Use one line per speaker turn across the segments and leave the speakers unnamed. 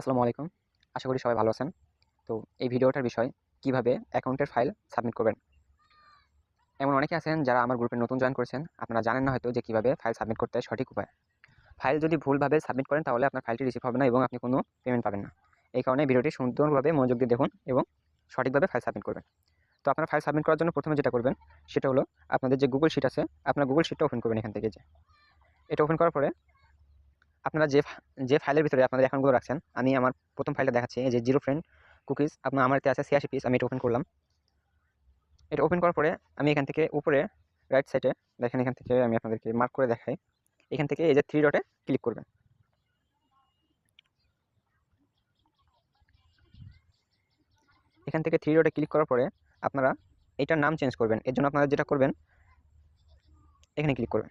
আসসালামু আলাইকুম। আশা করি সবাই ভালো আছেন। তো এই ভিডিওটার বিষয়, কীভাবে অ্যাকাউন্টের ফাইল সাবমিট করবেন? এমন অনেকে আছেন যারা আমার গ্রুপে নতুন জয়েন করেছেন। আপনারা জানেন না হয়তো যে কীভাবে ফাইল সাবমিট করতে হয় সঠিক উপায়। ফাইল যদি ভুলভাবে সাবমিট করেন, তাহলে আপনার ফাইলটি রিসিভ হবে না এবং আপনি কোনো পেমেন্ট পাবেন না। এই কারণে ভিডিওটি সুন্দরভাবে মনোযোগ দিয়ে দেখুন এবং সঠিকভাবে ফাইল সাবমিট করবেন। তো আপনার ফাইল সাবমিট করার জন্য প্রথমে যেটা করবেন, সেটা হলো আপনাদের যে গুগল শিট আছে, আপনার গুগল শিটটা ওপেন করবেন এখান থেকে যে। এটা ওপেন করার পরে আপনারা যে যে ফাইলের ভিতরে আপনাদের অ্যাকাউন্টগুলো রাখছেন, আমি আমার প্রথম ফাইলটা দেখাচ্ছি যে জিরো ফ্রেন্ড কুকিজ, আপনার আমার আছে ছিয়াশি পিস আমি এটা ওপেন করলাম। এটা ওপেন করার পরে আমি এখান থেকে উপরে রাইট সাইডে দেখেন এখান থেকে আমি আপনাদেরকে মার্ক করে দেখাই, এখান থেকে এই যে থ্রি ডটে ক্লিক করবেন। এখান থেকে থ্রি ডটে ক্লিক করার পরে আপনারা এটার নাম চেঞ্জ করবেন, এর জন্য আপনারা যেটা করবেন, এখানে ক্লিক করবেন।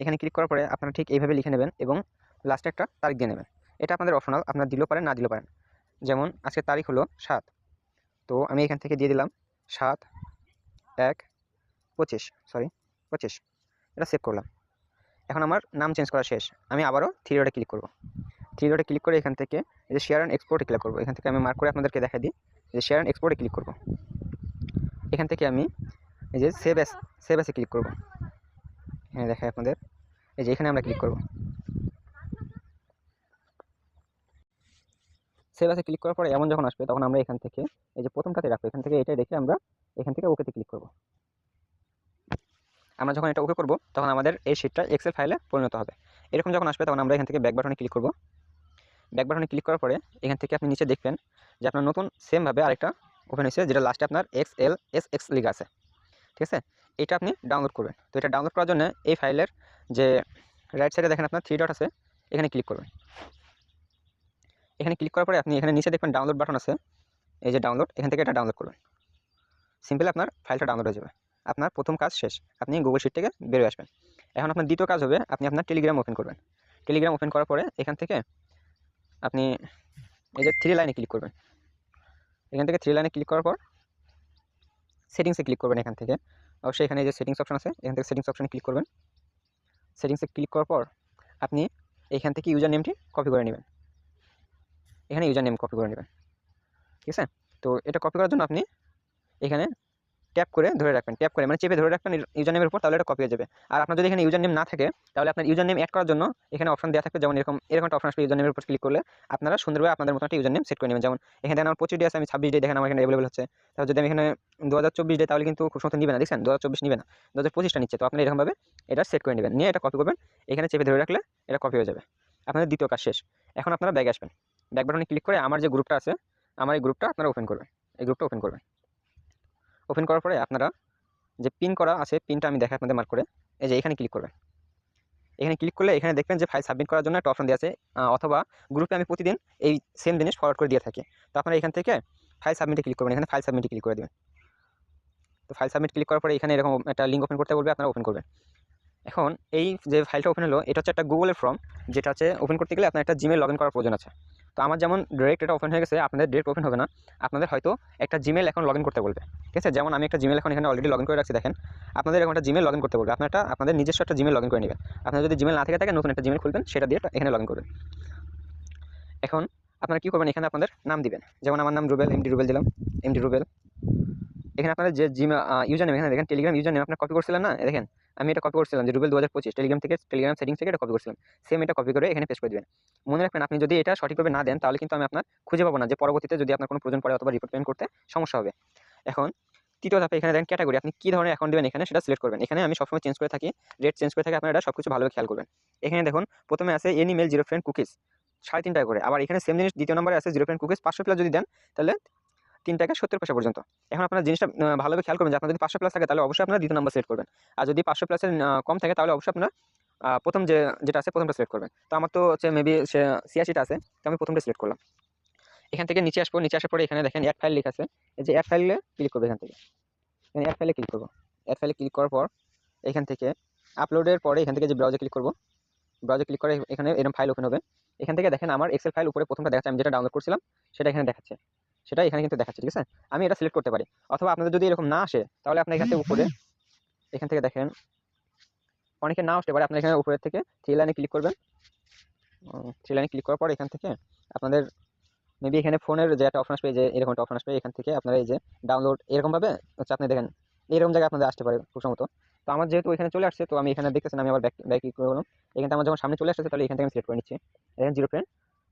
এখানে ক্লিক করার পরে আপনারা ঠিক এইভাবে লিখে নেবেন এবং লাস্টে একটা তারিখ দিয়ে নেবেন। এটা আপনাদের অপশনাল আপনারা দিলেও পারেন, না দিলেও পারেন। যেমন আজকে তারিখ হলো সাত। তো আমি এখান থেকে দিয়ে দিলাম সাত, এক, পঁচিশ সরি পঁচিশ। এটা সেভ করলাম। এখন আমার নাম চেঞ্জ করা শেষ। আমি আবারও থ্রি ডটে ক্লিক করব। থ্রি ডটে ক্লিক করে এখান থেকে যে শেয়ার অ্যান্ড এক্সপোর্টে ক্লিক করব। এখান থেকে আমি মার্ক করে আপনাদেরকে দেখা দিই। যে শেয়ার অ্যান্ড এক্সপোর্টে ক্লিক করব। এখান থেকে আমি এই যে সেভ অ্যাস সেভ অ্যাসে ক্লিক করব। এখানে দেখায় আপনাদের। এই যে এখানে আমরা ক্লিক করব। সেভ আছে ক্লিক করার পরে এমন যখন আসবে, তখন আমরা এখান থেকে, এই যে প্রথমটাতে রাখব, এখান থেকে এটাই রেখে আমরা এখান থেকে ওকেতে ক্লিক করব। আমরা যখন এটা ওকে করব, তখন আমাদের এই শিটটা এক্সেল ফাইলে পরিণত হবে। এরকম যখন আসবে, তখন আমরা এখান থেকে ব্যাক বাটনে ক্লিক করব। ব্যাক বাটনে ক্লিক করার পরে, এখান থেকে আপনি নিচে দেখবেন যে আপনার নতুন সেমভাবে আরেকটা ওপেন হয়েছে, যেটা লাস্টে আপনার এক্স এল এস এক্স লিখা আছে। ঠিক আছে? এটা আপনি ডাউনলোড করবেন। তো এটা ডাউনলোড করার জন্য এই ফাইলের যে রাইট সাইডে দেখেন আপনার থ্রি ডট আছে, এখানে ক্লিক করবেন। এখানে ক্লিক করার পরে আপনি এখানে নিচে দেখবেন ডাউনলোড বাটন আছে, এই যে ডাউনলোড এখান থেকে এটা ডাউনলোড করবেন। সিম্পল আপনার ফাইলটা ডাউনলোড হয়ে যাবে। আপনার প্রথম কাজ শেষ। আপনি গুগল শিট থেকে বেরোয় আসবেন। এখন আপনার দ্বিতীয় কাজ হবে, আপনি আপনার টেলিগ্রাম ওপেন করবেন। টেলিগ্রাম ওপেন করার পরে এখান থেকে আপনি এই যে থ্রি লাইনে ক্লিক করবেন। এখান থেকে থ্রি লাইনে ক্লিক করার পর সেটিংসে ক্লিক করবেন এখান থেকে। অবশ্যই এখানে যে সেটিংস অপশন আছে, এখান থেকে সেটিংস অপশানে ক্লিক করবেন। সেটিংসে ক্লিক করার পর আপনি এখান থেকে ইউজার নেমটি কপি করে নেবেন। এখানে ইউজার নেম কপি করে নেবেন। ঠিক আছে? তো এটা কপি করার জন্য আপনি এখানে ট্যাপ করে ধরে রাখবেন। ট্যাপ করে মানে চেপে ধরে রাখবেন ইউজার নেমের উপর, তাহলে এটা কপি হয়ে যাবে। আর আপনার যদি এখানে ইউজার নেম না থাকে, তাহলে আপনার ইউজার নেম অ্যাড করার জন্য এখানে অপশন দেওয়া থাকবে, যেমন এরকম এরকম একটা অপশন আসবে ইউজার নেমের উপর ক্লিক করলে। আপনারা সুন্দরভাবে আপনাদের মতো একটা ইউজার নেম সেট করে নেবেন। যেমন এখানে আমার পঁচিশ ডে আছে, আমি ছাব্বিশ ডে দেখেন আমার এখানে অ্যাভেলেবল হচ্ছে। তাহলে যদি আমি এখানে দু হাজার চব্বিশ ডে তাহলে কিন্তু খুব সময় নিবে না, দেখছেন? দু হাজার চব্বিশ নিবে না। দু হাজার পঁচিশটা নিচ্ছে। তো আপনি এরকমভাবে এটা সেট করে নেবেন। নিয়ে এটা কপি করবেন। এখানে চেপে ধরে রাখলে এটা কপি হয়ে যাবে। আপনাদের দ্বিতীয় কাজ শেষ। এখন আপনারা ব্যাগে আসবেন। ব্যাক বাটনে ক্লিক করে আমার যে গ্রুপটা আছে, আমার এই গ্রুপটা আপনারা ওপেন করবেন। এই গ্রুপটা ওপেন করবেন। ওপেন করার পরে আপনারা যে পিন করা আছে পিনটা আমি দেখাই আপনাদের মার্ক করে। এই যে এখানে ক্লিক করবেন। এখানে ক্লিক করলে এখানে দেখবেন যে ফাইল সাবমিট করার জন্য একটা অপশন দিয়ে আছে অথবা গ্রুপে আমি প্রতিদিন এই সেম জিনিস ফরওয়ার্ড করে দিয়ে থাকি। তো আপনারা এখান থেকে ফাইল সাবমিটে ক্লিক করবেন। এখানে ফাইল সাবমিটে ক্লিক করে দেবেন। তো ফাইল সাবমিট ক্লিক করার পরে এখানে এরকম একটা লিঙ্ক ওপেন করতে বলবে, আপনারা ওপেন করবেন। এখন এই যে ফাইলটা ওপেন হলো, এটা হচ্ছে একটা গুগলের ফর্ম যেটা হচ্ছে ওপেন করতে গেলে আপনার একটা জিমেল লগ করার প্রয়োজন আছে। তো আমার যেমন ডিরেক্ট এটা ওপেন হয়ে গেছে, আপনাদের ডিরেক্ট ওপেন হবে না, আপনাদের হয়তো একটা জিমেল এখন লগ করতে বলবে। ঠিক আছে? যেমন আমি একটা জিমেল এখন এখানে অলরেডি লগ করে রাখছি, দেখেন। আপনাদের এখন একটা জিমেল লগ করতে বলবে। আপনার একটা আপনাদের নিজস্ব একটা জিমেল লগ করে নেবেন। আপনার যদি জিমেল না থেকে থাকে নতুন একটা জিমেল খুলবেন, সেটা দিয়ে এখানে লগ করবেন। এখন আপনারা কী করবেন? এখানে আপনাদের নাম দিবেন। যেমন আমার নাম রুবেল এমডি রুবেল দিলাম। এমডি রুবেল। এখানে আপনাদের যে জিমেল ইউজার নেম এখানে দেখেন টেলিগ্রাম ইউজার নেম আপনার কপি করছিলেন না? দেখেন আমি এটা কপি করছিলাম যে রুবেল দু হাজার পঁচিশ টেলিগ্রাম থেকে টেলিগ্রাম সেটিংস থেকে এটা কপি করছিলাম। সেম এটা কপি করে এখানে পেস্ট করে দেবেন। মনে রাখবেন আপনি যদি এটা সঠিকভাবে না দেন, তাহলে কিন্তু আমি আপনার খুঁজে পাবো না যে পরবর্তীতে যদি আপনার কোনো প্রয়োজন পড়ে অথবা রিপোর্ট পেমেন্ট করতে সমস্যা হবে। এখন তৃতীয় ধাপে এখানে দেখেন ক্যাটাগরি আপনি কী ধরনের অ্যাকাউন্ট দেবেন এখানে সেটা সিলেক্ট করবেন। এখানে আমি সবসময় চেঞ্জ করে থাকি রেট চেঞ্জ করে থাকি, আপনারা এটা সব কিছু ভালোভাবে খেয়াল করবেন। এখানে দেখুন, প্রথমে আছে any mail zero friend cookies সাড়ে তিন টাকা করে। আবার এখানে সেম জিনিস দ্বিতীয় নম্বরে আছে জিরো ফ্রেন্ড কুকিজ পাঁচশো প্লাস যদি দেন, তাহলে তিন টাকা সত্তর পয়সা পর্যন্ত। এখন আপনার জিনিসটা ভালোভাবে খেয়াল করবেন যে আপনার যদি পাঁচশো প্লাস থাকে তাহলে অবশ্যই আপনার দ্বিতীয় নাম্বার সিলেক্ট করবেন। আর যদি পাঁচশো প্লাসের কম থাকে তাহলে অবশ্যই আপনার প্রথম যে, যেটা আছে প্রথমটা সিলেক্ট করবেন। তো আমার তো হচ্ছে মেবি সে ছিয়াশিটা আছে, তো আমি প্রথমটা সিলেক্ট করলাম। এখান থেকে নিচে আসব, নিচে আসার পরে এখানে দেখেন অ্যাড ফাইল লেখা আছে। এই যে অ্যাড ফাইলে ক্লিক করব এখান থেকে। এখানে অ্যাড ফাইলে ক্লিক করব। অ্যাড ফাইলে ক্লিক করার পর এখান থেকে আপলোডের পরে এখান থেকে যে ব্রাউজে ক্লিক করব ব্রাউজে ক্লিক করে এখানে এরকম ফাইল ওপেন হবে। এখান থেকে দেখেন আমার এক্সেল ফাইল উপরে প্রথমটা দেখাচ্ছে, আমি যেটা ডাউনলোড করছিলাম, সেটা এখানে দেখাচ্ছে। সেটা এখানে কিন্তু দেখাচ্ছে, ঠিক আছে? আমি এটা সিলেক্ট করতে পারি। অথবা আপনাদের যদি এরকম না আসে, তাহলে আপনি এখান থেকে উপরে, এখান থেকে দেখেন। অনেকে না আসতে পারে, আপনার এখানে উপরের থেকে থ্রি লাইনে ক্লিক করবেন। থ্রি লাইনে ক্লিক করার পর এখান থেকে আপনাদের মেবি এখানে ফোনের যে একটা অপশন আসবে, যে এরকম একটা অপশন আসবে, এখান থেকে আপনারা এই যে ডাউনলোড এরকমভাবে হচ্ছে আপনি দেখেন, এরকম জায়গায় আপনাদের আসতে পারে সম্ভবত। তো আমার যেহেতু এখানে চলে আসছে, তো আমি এখানে দেখতেছেন, আমি আবার ব্যাক ব্যাক করে বললাম। এখানে আমার যখন সামনে চলে আসছে তাহলে এখান থেকে আমি সিলেক্ট করে নিচ্ছি। দেখেন জিরো ফ্রেন্ড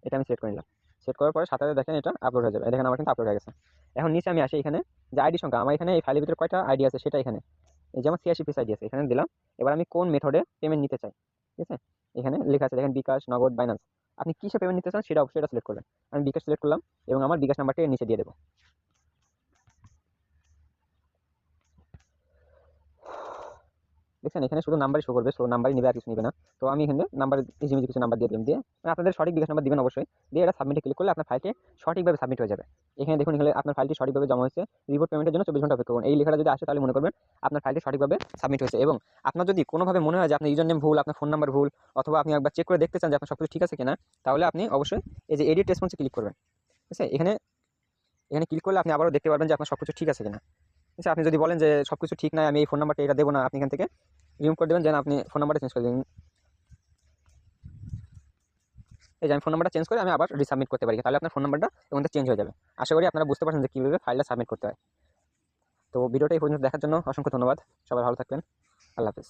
এটা আমি সিলেক্ট করে নিলাম। সেট করার পরে সাথে দেখেন এটা আপলোড হয়ে যাবে। দেখেন আমার কিন্তু আপলোড হয়ে গেছে। এখন নিচে আমি আসি, এখানে যে আইডি সংখ্যা, আমার এখানে এই ফাইলের ভিতরে কয়টা আইডি আছে সেটা এখানে। এই আমার ছিয়াশি পিস আইডি আছে, এখানে দিলাম। এবার আমি কোন মেথডে পেমেন্ট নিতে চাই? ঠিক আছে? এখানে লেখা আছে, দেখেন বিকাশ, নগদ বাইন্যান্স আপনি কিসে পেমেন্ট নিতে চান সেটা সেটা সিলেক্ট করবেন। আমি বিকাশ সিলেক্ট করলাম এবং আমার বিকাশ নাম্বারটা নিচে দিয়ে দেবো। দেখছেন, এখানে শুধু নাম্বারই শো করবে সো নাম্বারই নেবে আর কিছু নেবে না। তো আমি এখানে নাম্বার ইজিমিজি কিছু নাম্বার দিয়ে দিলাম, দিয়ে মানে আপনাদের সঠিক বিকাশ নাম্বার দিবেন অবশ্যই। দিয়ে এটা সাবমিটে ক্লিক করলে আপনার ফাইলটি সঠিকভাবে সাবমিট হয়ে যাবে। এখানে দেখুন, এখানে আপনার ফাইলটি সঠিকভাবে জমা হয়েছে। রিপোর্ট পেমেন্টের জন্য চব্বিশ ঘণ্টা অপেক্ষা করুন। এই লেখাটা যদি আসে তাহলে মনে করবেন আপনার ফাইলটি সঠিকভাবে সাবমিট হয়েছে। এবং আপনার যদি কোনোভাবে মনে হয় যে আপনার ইউজার নেম ভুল, আপনার ফোন নাম্বার ভুল, অথবা আপনি একবার চেক করে দেখতে চান যে আপনার সব কিছু ঠিক আছে কিনা, তাহলে আপনি অবশ্যই এই যে এডিট রেসপন্সে ক্লিক করবেন। ঠিক আছে? এখানে এখানে ক্লিক করলে আপনি আবারও দেখতে পারবেন যে আপনার সব কিছু ঠিক আছে কিনা। আছে আপনি যদি বলেন যে সব কিছু ঠিক নাই, আমি এই ফোন নাম্বারটা এটা দেবো না, আপনি এখান থেকে রিমুভ করে দেবেন যেন আপনি ফোন নাম্বারটা চেঞ্জ করে দিন। এই যে আমি ফোন নাম্বারটা চেঞ্জ করে আমি আবার রিসাবমিট করতে পারি, তাহলে আপনার ফোন নাম্বারটা এবং চেঞ্জ হয়ে যাবে। আশা করি আপনারা বুঝতে পারছেন যে কীভাবে ফাইলটা সাবমিট করতে হয়। তো ভিডিওটা এই পর্যন্ত দেখার জন্য অসংখ্য ধন্যবাদ। সবাই ভালো থাকবেন। আল্লাহ হাফিজ।